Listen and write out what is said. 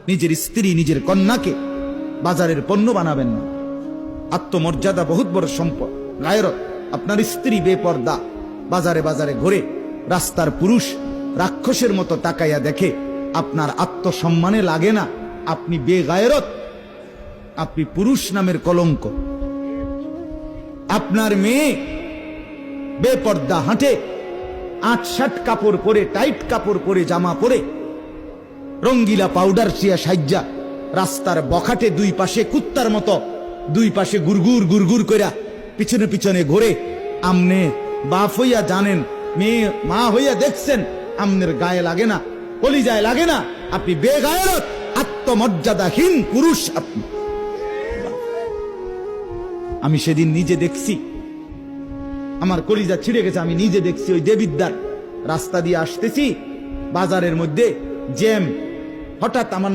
নিজের স্ত্রী, নিজের কন্যাকে বাজারের পণ্য বানাবেন না। আত্মমর্যাদা বহুত বড় সম্পদ। গায়রত, আপনার স্ত্রী বেপর্দা। বাজারে বাজারে ঘুরে রাস্তার পুরুষ রাক্ষসের মতো তাকাইয়া দেখে আপনার আত্মসম্মানে লাগে না। আপনি বেগায়রত, আপনি পুরুষ নামের কলঙ্ক। আপনার মেয়ে বেপর্দা হাঁটে আট ষাট কাপড় পরে, টাইট কাপড় পরে, জামা পরে রঙ্গিলা পাউডার চিয়া সাজ্জা। রাস্তার বখাটে দুই পাশে কুত্তার মতো। দুই পাশে গুরগুর গুরগুর কইরা পিছনে পিছনে ঘোরে। আমনে বাপ হইয়া জানেন, মেয়ে মা হইয়া দেখছেন, আমনের গায়ে লাগে না, কলিজায় লাগে না। আপনি বেগায়রত, আত্মমর্যাদাহীন পুরুষ আপনি। আমি সেদিন নিজে দেখছি। আমার কলিজা ছিঁড়ে গেছে, আমি নিজে দেখছি ওই দেবিদ্যার রাস্তা দিয়ে আসতেছি, বাজারের মধ্যে জ্যাম হঠাৎ আমার